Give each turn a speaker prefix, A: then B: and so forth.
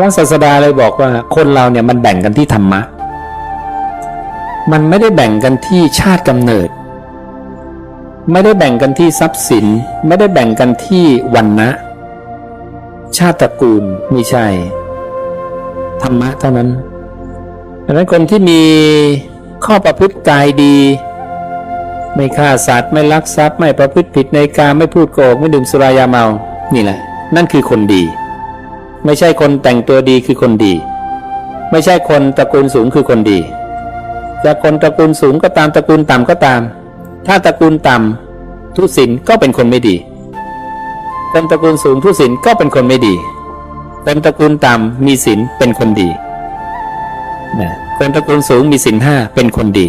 A: ระศาสดาเลยบอกว่าคนเราเนี่ยมันแบ่งกันที่ธรรมะ มันไม่ได้แบ่งกันที่ชาติกำเนิด ไม่ได้แบ่งกันที่ทรัพย์สิน ไม่ได้แบ่งกันที่วันนะชาติตระกูลไม่ใช่ ธรรมะเท่านั้นดังนั้นคนที่มีข้อประพฤติกายดี ไม่ฆ่าสัตว์ไม่ลักทรัพย์ ไม่ประพฤติผิดในการไม่พูดโกหกไม่ดื่มสุรายาเมา นี่แหละ นั่นคือคนดี ไม่ใช่คนแต่งตัวดีคือคนดี ไม่ใช่คนตระกูลสูงคือคนดีจะคนตระกูลสูงก็ตามตระกูลต่ำก็ตาม ถ้าตระกูลต่ำทุศิลก็เป็นคนไม่ดี คนตระกูลสูงทุศิลก็เป็นคนไม่ดีคนตระกูลต่ำมีศีลเป็นคนดีนะคนตระกูลสูงมีศีลห้าเป็นคนดี